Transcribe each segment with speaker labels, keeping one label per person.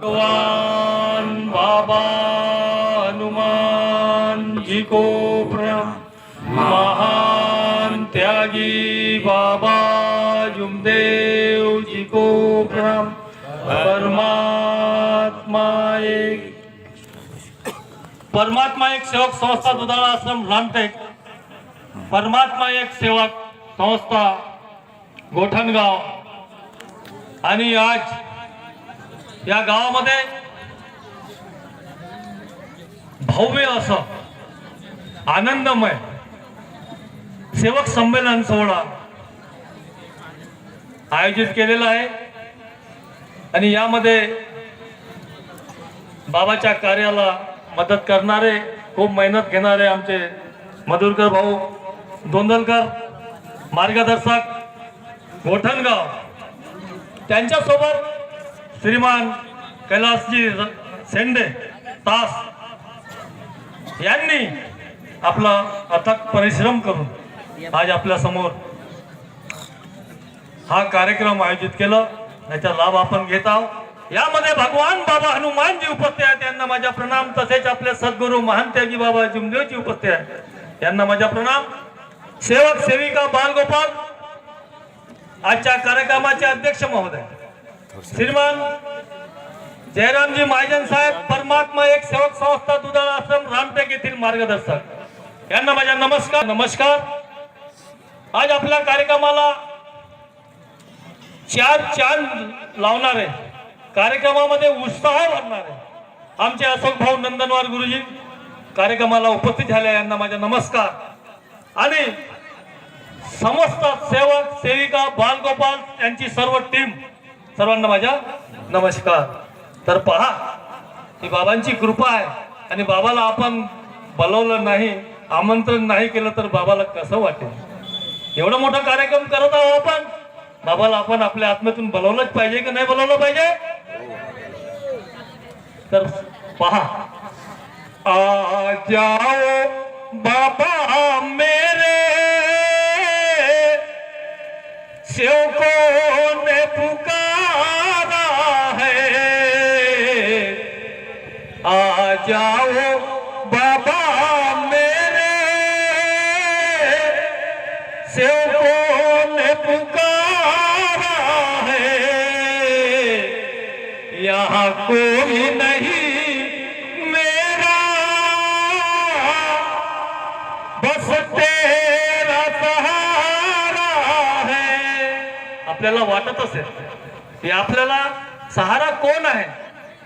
Speaker 1: भगवान बाबा हनुमान जी को प्रणाम। महान त्यागी बाबा जुमदेव जी को प्रणाम। परमात्मा एक परमात्मा एक सेवक संस्था दुधाळा आश्रम रामटेक। परमात्मा एक सेवक संस्था गोठणगाव। आणि आज या गावामध्ये भव्य असं आनंदमय सेवक संमेलन सोहळा आयोजित केलेला आहे. आणि यामध्ये बाबाच्या कार्याला मदत करणारे खूप मेहनत घेणारे आमचे मधुरकर भाऊ दोंदलकर मार्गदर्शक गोठणगाव त्यांच्यासोबत श्रीमान कैलासजी र- शेंडे तास यांनी आपला अथक परिश्रम करून आज आपल्यासमोर हा कार्यक्रम आयोजित केला. याचा लाभ आपण घेत आहोत. यामध्ये भगवान बाबा हनुमानजी उपस्थित आहेत. यांना माझा प्रणाम. तसेच आपले सद्गुरू महानत्यागी बाबा जुमदेवजी उपस्थित आहेत. यांना माझा प्रणाम. सेवक सेविका बालगोपाल आजच्या कार्यक्रमाचे अध्यक्ष महोदय. श्रीमान जयरामजी महाजन साहेब परमात्मा एक सेवक संस्था दुधाळा आश्रम रामटेक येथील मार्गदर्शक. यांना माझ्या नमस्कार नमस्कार. आज आपल्या कार्यक्रमाला चार चांद लावणारे कार्यक्रमामध्ये उत्साह भरणारे आमचे अशोक भाऊ नंदनवार गुरुजी कार्यक्रमाला उपस्थित झाले यांना माझा नमस्कार. आणि समस्त सेवक सेविका बालगोपाल यांची सर्व टीम सर्वांना माझ्या नमस्कार. तर पहा ही बाबांची कृपा आहे. आणि बाबाला आपण बोलवलं नाही आमंत्रण नाही केलं तर बाबाला कसं वाटेल? एवढा मोठा कार्यक्रम करत आहोत आपण. बाबाला आपण आपल्या आत्म्यातून बोलवलंच पाहिजे की नाही बोलवलं पाहिजे? तर पहा. आ जाओ बाबा मेरे सेवकों आपल्याला वाटत असेल की आपल्याला सहारा कोण आहे?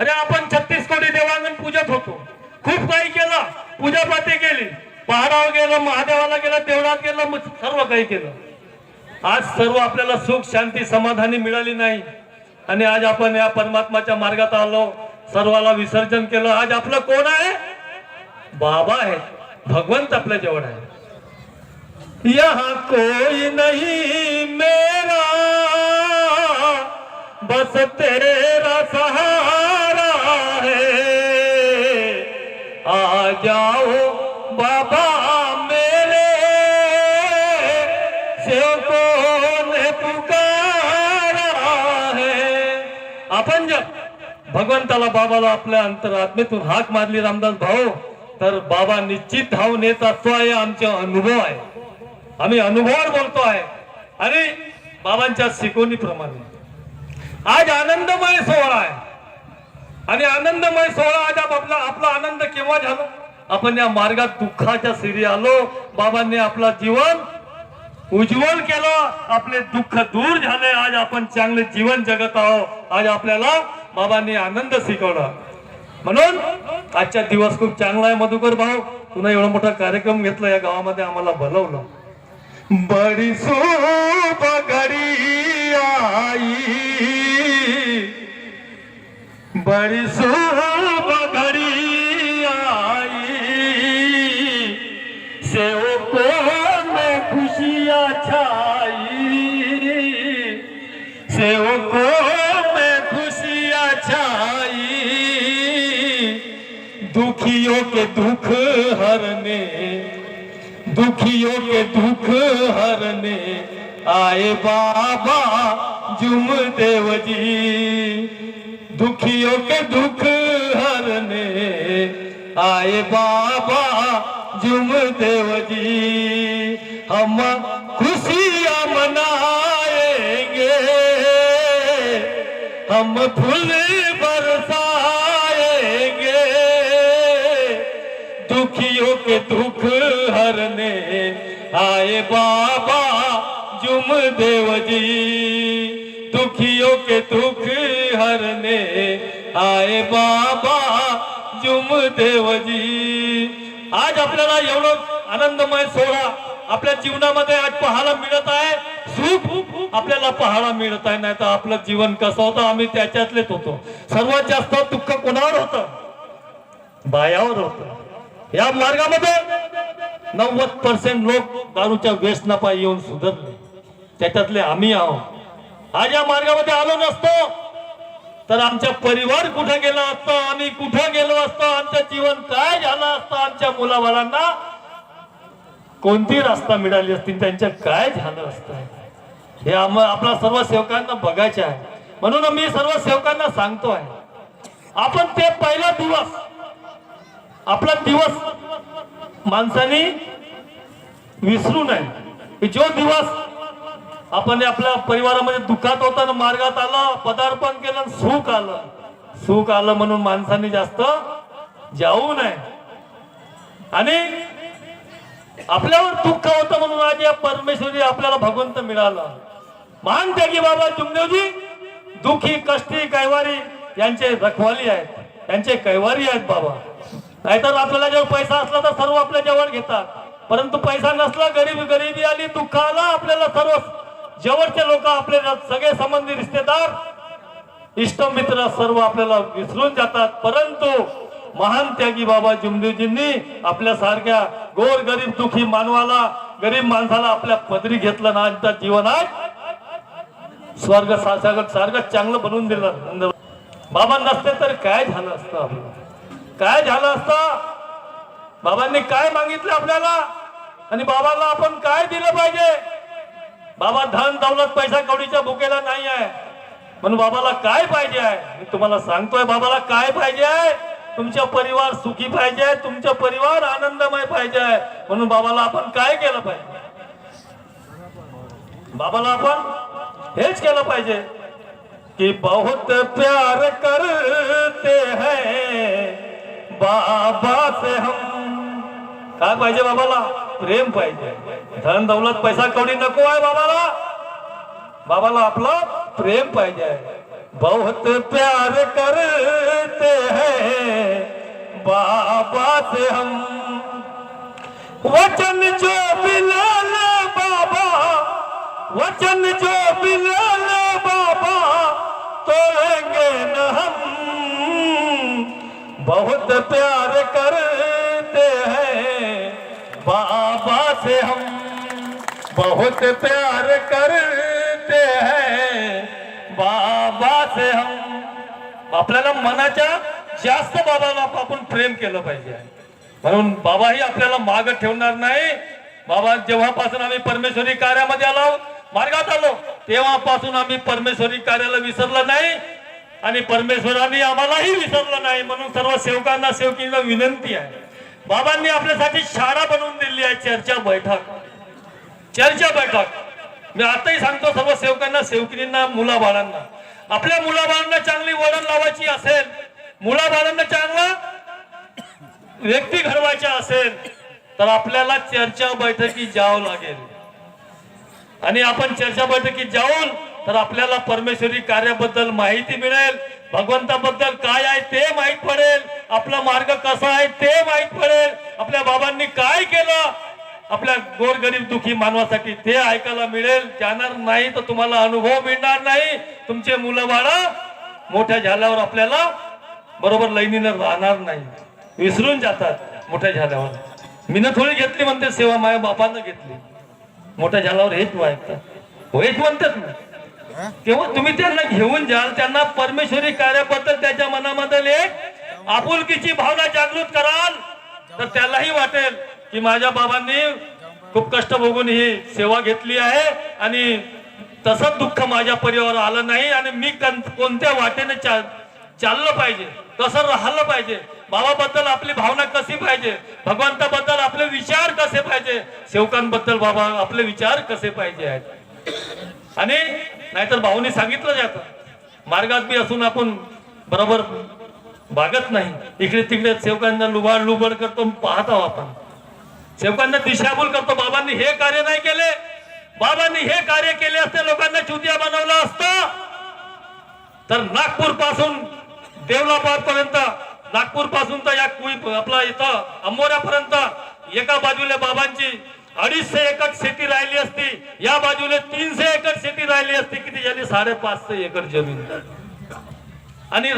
Speaker 1: अरे आपण छत्तीस कोटी देवांगण पूजत होतो. खूप काही केलं. पूजापाती केली. पहाडावर गेलं महादेवाला गेलं देवळात गेलं मग सर्व काही केलं. आज सर्व आपल्याला सुख शांती समाधानी मिळाली नाही. आणि आज आपण या परमात्माच्या मार्गात आलो. सर्वाला विसर्जन केलं. आज आपलं कोण आहे? बाबा आहे भगवंत आपल्या जवळ आहे. यहाँ कोई नहीं मेरा बस तेरा सहारा है। आ जाओ बाबा मेरे सेवकों ने पुकारा है। आपण जर भगवंताला बाबाला आपल्या अंतरात्मेतून हाक मारली रामदास भाऊ तर बाबा निश्चित धावून येत असतो आहे आमचे अनुभव आहे. आम्ही अनुभवावर बोलतो आहे आणि बाबांच्या शिकवणीप्रमाणे. आज आनंदमय सोहळा आहे. आणि आनंदमय सोहळा आज आपला आपला आनंद केव्हा झाला? आपण या मार्गात दुःखाच्या सिरी आलो. बाबांनी आपला जीवन उज्ज्वल केलं. आपले दुःख दूर झाले. आज आपण चांगले जीवन जगत आहोत. आज आपल्याला बाबांनी आनंद शिकवला. म्हणून आजचा दिवस खूप चांगला आहे मधुकर भाऊ. तुला एवढा मोठा कार्यक्रम घेतला या गावामध्ये आम्हाला बोलवलं. बड़ी शुभ घड़ी आई. बड़ी के दुख हरने दुखियों के दुख हरने आए बाबा जुम देव जी। दुखियों के दुख हरने आए बाबा जुम देव जी। हम खुशियाँ मनाएंगे हम फूल दुखियों के दुख हरने। आए बाबा जुम देव जी। दुखियों के दुख हरने। आए बाबा जुम देव जी। आज आपल्याला एवढं आनंदमय सोहळा आपल्या जीवनामध्ये आज पाहायला मिळत आहे. सुख आपल्याला पाहायला मिळत आहे नाही तर आपलं जीवन कसं होतं? आम्ही त्याच्यातलेच होतो. सर्वात जास्त दुःख कोणावर होतं? बायावर होतं. या मार्गामध्ये नव्वद पर्सेंट लोक दारूच्या व्यसनापायी येऊन सुधरले. त्याच्यातले आम्ही आहोत. आज या मार्गामध्ये आलो नसतो तर आमचा परिवार कुठे गेला असतो आम्ही कुठे गेलो असतो आमचं जीवन काय झालं असतं आमच्या मुलाबाळांना कोणती रस्ता मिळाली असती त्यांच्या काय झालं असतं? हे आम आपल्या सर्व सेवकांना बघायचे आहे. म्हणून मी सर्व सेवकांना सांगतो आहे आपण ते पहिला दिवस आपला दिवस माणसाने विसरू नये. जो दिवस आपण आपल्या परिवारामध्ये दुःखात होता ना मार्गात आला पदार्पण केलं आणि सुख आलं. सुख आलं म्हणून माणसाने जास्त जाऊ नये. आणि आपल्यावर दुःख होतं म्हणून आज या परमेश्वरी आपल्याला भगवंत मिळाला. महान त्यागी बाबा जुमदेवजी दुखी कष्टी कैवारी यांचे रखवाली आहेत. यांचे कैवारी आहेत बाबा. नाहीतर आपल्याला जर पैसा असला तर सर्व आपल्या जवळ घेतात. परंतु पैसा नसला गरीब गरिबी आली दुःख आला आपल्याला सर्व जवळचे लोक आपले सगळे संबंधी रिश्तेदार इष्टमित्र सर्व आपल्याला विसरून जातात. परंतु महान त्यागी बाबा जुमदेवजींनी आपल्या सारख्या गोर गरीब दुखी मानवाला गरीब माणसाला आपल्या पदरी घेतलं ना आणि जीवन आज स्वर्ग सारखं सारखं चांगलं बनवून दिलं. बाबा नसते तर काय झालं असतं आपलं? काय झालं असतं? बाबांनी काय मागितलं आपल्याला? आणि बाबाला आपण काय दिलं पाहिजे? बाबा धन दौलत पैसा कवडीच्या भुकेला नाही आहे. म्हणून बाबाला काय पाहिजे आहे? मी तुम्हाला सांगतोय बाबाला काय पाहिजे आहे? तुमचा परिवार सुखी पाहिजे तुमचा परिवार आनंदमय पाहिजे आहे. म्हणून बाबाला आपण काय केलं पाहिजे? बाबाला आपण हेच केलं पाहिजे की बहुत प्यार कर बाबा हम काय पाहिजे बाबाला? प्रेम पाहिजे. धन दौलत पैसा कवडी नको आहे बाबाला. बाबाला आपला प्रेम पाहिजे. बहुत प्यार करते हैं बाबा से हम वचन जो बिलाल बाबा वचन जो बिलाल बाबा तोड़ेंगे न हम बहुत प्यार करते हैं। बाबा से हम बहुत प्यार करते हैं। बाबा से हम आपल्याला मनाच्या जास्त बाबाला आपण प्रेम केलं पाहिजे. म्हणून बाबाही आपल्याला माग ठेवणार नाही. बाबा जेव्हापासून आम्ही परमेश्वरी कार्यामध्ये आलो मार्गात आलो तेव्हापासून आम्ही परमेश्वरी कार्याला विसरलं नाही. आणि परमेश्वराने आम्हालाही विसरलं नाही. म्हणून सर्व सेवकांना सेवकींना विनंती आहे. बाबांनी आपल्यासाठी शाळा बनवून दिली आहे चर्चा बैठक. चर्चा बैठक. मी आताही सांगतो सर्व सेवकांना सेवकिनींना मुलाबाळांना. आपल्या मुलाबाळांना चांगली वळण लावायची असेल मुलाबाळांना चांगला व्यक्ती घडवायच्या असेल तर आपल्याला चर्चा बैठकीत जावं लागेल. आणि आपण चर्चा बैठकीत जाऊन तर आपल्याला परमेश्वरी कार्याबद्दल माहिती मिळेल. भगवंताबद्दल काय आहे ते माहीत पडेल. आपला मार्ग कसा आहे ते माहीत पडेल. आपल्या बाबांनी काय केलं? आपल्या गोरगरीब दुखी मानवासाठी ते ऐकायला मिळेल. जाणार नाही तर तुम्हाला अनुभव मिळणार नाही. तुमचे मुलं बाळ मोठ्या झाल्यावर आपल्याला बरोबर लैनीनं राहणार नाही. विसरून जातात मोठ्या झाल्यावर. मीनं थोडी घेतली म्हणते सेवा माझ्या बापानं घेतली. मोठ्या झाल्यावर हेच ऐकतात हो, हेच म्हणतात ना. तेव्हा तुम्ही त्यांना घेऊन जाल त्यांना परमेश्वरी कार्याबद्दल त्याच्या मनामध्ये एक आपुलकीची भावना जागृत कराल. तर त्यालाही वाटेल की माझ्या बाबांनी खूप कष्ट बघून ही सेवा घेतली आहे आणि तसंच दुःख माझ्या परिवार आलं नाही आणि मी कोणत्या वाटेने चा- चाललं पाहिजे कसं राहिलं पाहिजे बाबाबद्दल आपली भावना कशी पाहिजे भगवंताबद्दल आपले विचार कसे पाहिजे सेवकांबद्दल बाबा आपले विचार कसे पाहिजे आहेत? आणि नाहीतर भाऊने सांगितलं जातं मार्गात बी असून आपण बरोबर भागत नाही. इकडे तिकडे सेवकांना लुबाड लुबड करतो पाहत आहोत आपण. सेवकांना दिशाभूल करतो. बाबांनी हे कार्य नाही केले. बाबांनी हे कार्य केले असते लोकांना चुतिया बनवलं असतं. तर नागपूरपासून देवलाबाद पर्यंत नागपूरपासून तर या कुई आपला इथं अंबोऱ्यापर्यंत एका बाजूला बाबांची अडीचशे एकर शेती राहिली असती या बाजूला तीनशे एकर शेती राहिली असती किती झाली साडेपाचशे एकर जमीन. आणि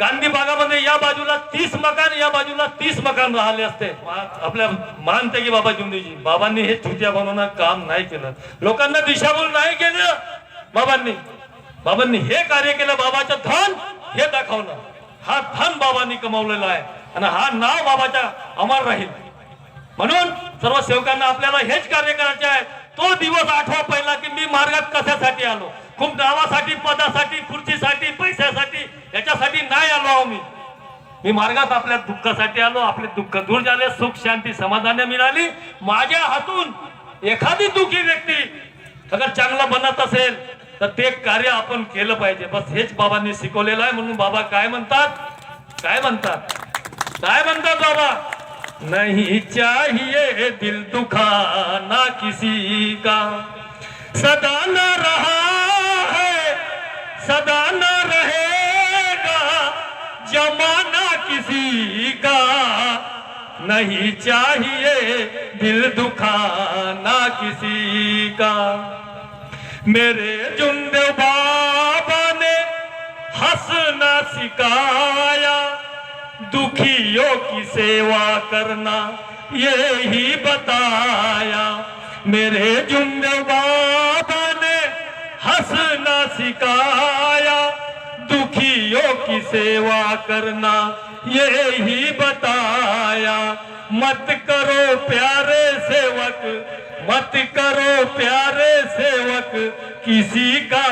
Speaker 1: गांधी बागामध्ये या बाजूला तीस मकान या बाजूला तीस मकान राहिले असते. आपल्या मानते की बाबा जुमनीजी बाबांनी हे चुत्या बनवणं काम नाही केलं. लोकांना दिशाभूल नाही केलं बाबांनी. बाबांनी हे कार्य केलं बाबाचं धन हे दाखवलं. हा धन बाबांनी कमावलेला आहे. आणि हा नाव बाबाच्या अमर राहील. म्हणून सर्व सेवकांना आपल्याला हेच कार्य करायचे आहे. तो दिवस आठवा पहिला की मी मार्गात कशासाठी आलो? खूप नावासाठी पदासाठी खुर्चीसाठी पैशासाठी याच्यासाठी नाही आलो आहो मी. मी मार्गात आपल्या दुःखासाठी आलो आपले दुःख दूर झाले सुख शांती समाधान मिळाली. माझ्या हातून एखादी दुःखी व्यक्ती अगर चांगलं बनत असेल तर ते कार्य आपण केलं पाहिजे. बस हेच बाबांनी शिकवलेलं आहे. म्हणून बाबा काय म्हणतात? काय म्हणतात? काय म्हणतात बाबा? नहीं चाहिए दिल दुखाना किसी का। सदा न रहा है सदा न रहेगा जमाना किसी का। नहीं चाहिए दिल दुखाना किसी का। मेरे जुंदे बाबा ने हंसना सिखाया। दुखियों की सेवा करना यही बताया। मेरे जुम्मे बाबा ने हंसना सिखाया दुखियों की सेवा करना यही बताया। मत करो प्यारे सेवक मत करो प्यारे सेवक किसी का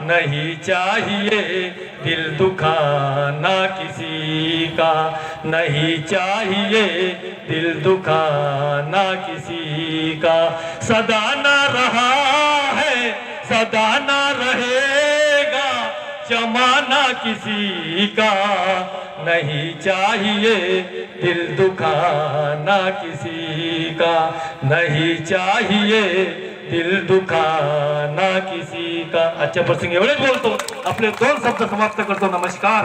Speaker 1: फसाना नहीं चाहिए दिल दुखाना किसी का नहीं चाहिए दिल दुखाना किसी का सदा न रहा है सदा न रहेगा जमाना किसी का नहीं चाहिए दिल दुखाना किसी का नहीं चाहिए दिल दुखाना किसी का। आजच्या प्रसंगी एवढेच बोलतो. आपले दोन शब्द समाप्त करतो. नमस्कार.